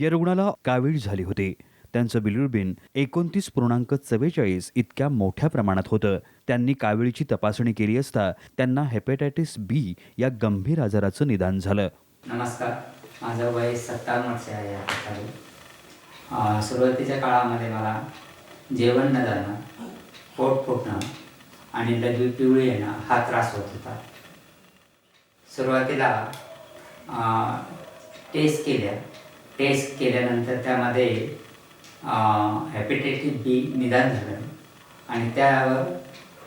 या रुग्णाला कावीळ झाली होती. त्यांचं बिलिरुबिन एकोणतीस पूर्णांक चव्वेचाळीस इतक्या मोठ्या प्रमाणात होतं. त्यांनी कावीळची तपासणी केली असता त्यांना हेपेटायटिस बी या गंभीर आजाराचं निदान झालं. नमस्कार. माझं वय सत्तावन्न वर्ष आहे या ठिकाणी. सुरुवातीच्या काळामध्ये मला जेवण न जाणं पोट फुटणं आणि लघवी पिवळी येणं हा त्रास होत होता. सुरुवातीला टेस्ट केल्या. टेस्ट केल्यानंतर त्यामध्ये हॅपेटायटिस बी निदान झालं. आणि त्यावर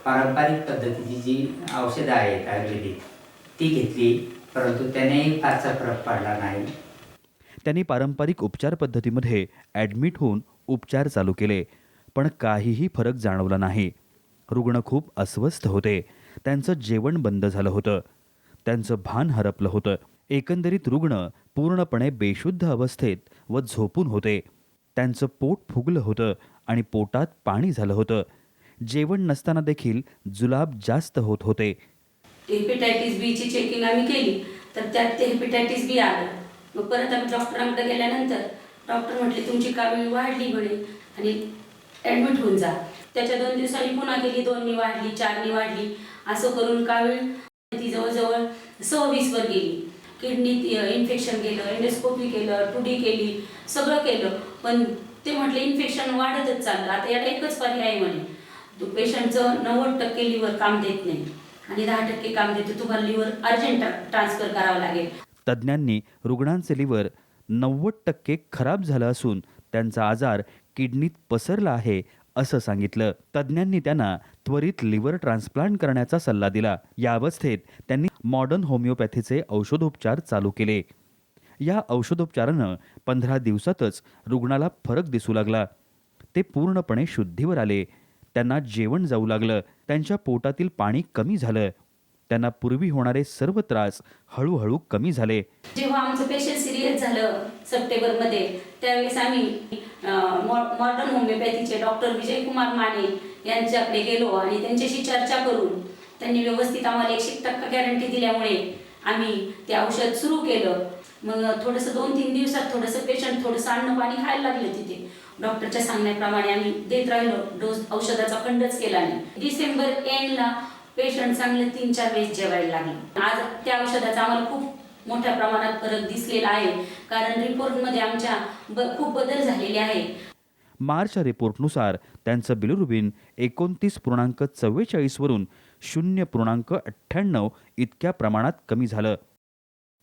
पारंपरिक पद्धतीची जी औषधं आहेत आयुर्वेदिक ती घेतली परंतु त्यानेही फारसा फरक पडला नाही. त्यांनी पारंपरिक उपचार पद्धतीमध्ये ॲडमिट होऊन उपचार चालू केले पण काहीही फरक जाणवला नाही. रुग्ण खूप अस्वस्थ होते. त्यांचं जेवण बंद झालं होतं. त्यांचं भान हरपलं होतं. एकंदरीत रुग्ण पूर्णपणे बेशुद्ध अवस्थेत व झोपून होते. त्यांचं पोट फुगलं होतं आणि पोटात पाणी झालं होतं. जेवण नसताना देखील जुलाब जास्त होत होते. हेपेटायटिस बीची चेकिंग आम्ही केली तर त्यात ते हेपेटायटिस बी आलं. मग परत आम्ही डॉक्टरांकडे गेल्यानंतर डॉक्टर म्हटले तुमची कावीळ वाढली म्हणे आणि ॲडमिट होऊन जा. त्याच्या दोन दिवसांनी पुन्हा गेली दोननी वाढली चारनी वाढली. असं करून कावीळ ती जवळजवळ सव्वीसवर गेली. किडनीत इन्फेक्शन केलं एंडोस्कोपी केलं टुडी केली सगळं केलं. पण ते म्हटले इन्फेक्शन वाढतच चाललं. आता याला एकच पर्याय म्हणे. पेशंटचं नव्वद टक्के लिव्हर काम देत नाही. आणि दहा टक्के काम देते. तुम्हाला लिव्हर अर्जंट ट्रान्सफर करावं लागेल. तज्ज्ञांनी रुग्णांचे लिव्हर नव्वद टक्के खराब झालं असून त्यांचा आजार किडनीत पसरला आहे असं सांगितलं. तज्ज्ञांनी त्यांना त्वरित लिव्हर ट्रान्सप्लांट करण्याचा सल्ला दिला. या अवस्थेत त्यांनी मॉडर्न होमिओपॅथीचे औषधोपचार चालू केले. या औषधोपचारानं पंधरा दिवसातच रुग्णाला फरक दिसू लागला. ते पूर्णपणे शुद्धीवर आले. त्यांना जेवण जाऊ लागलं. त्यांच्या पोटातील पाणी कमी झालं. त्यांना पूर्वी होणारे सर्व त्रास हळूहळू कमी झाले. जेव्हा आमचं पेशंट सिरियस झालं सप्टेंबरमध्ये त्यावेळेस आम्ही मॉडर्न होमिओपॅथीचे डॉक्टर विजय कुमार माने यांच्याकडे गेलो आणि त्यांच्याशी चर्चा करून त्यांनी व्यवस्थित आम्हाला एकशे टक्का गॅरंटी दिल्यामुळे आम्ही ते औषध सुरू केलं. मग थोडंसं दोन तीन दिवसात थोडंसं पेशंट थोडंसं अन्न पाणी खायला लागलं तिथे. डॉक्टरच्या सांगण्याप्रमाणे आम्ही देत राहिलो डोस औषधाचा खंडच केला नाही. डिसेंबर एंडला पेशंट चांगले तीन चार वेळेस जेवायला लागले. आज त्या औषधाचा आम्हाला खूप मोठ्या प्रमाणात फरक दिसलेला आहे. कारण रिपोर्टमध्ये आमच्या ब खूप बदल झालेले आहे. मार्चच्या रिपोर्टनुसार त्यांचं बिलुरुबिन एकोणतीस पूर्णांक चव्वेचाळीसवरून शून्य पूर्णांक अठ्ठ्याण्णव इतक्या प्रमाणात कमी झालं.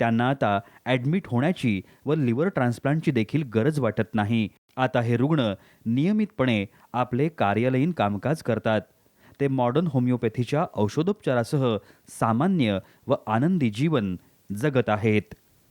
त्यांना आता ॲडमिट होण्याची व लिव्हर ट्रान्सप्लांटची देखील गरज वाटत नाही. आता हे रुग्ण नियमितपणे आपले कार्यालयीन कामकाज करतात. ते मॉडर्न होमिओपॅथीच्या औषधोपचारासह सामान्य व आनंदी जीवन जगत आहेत.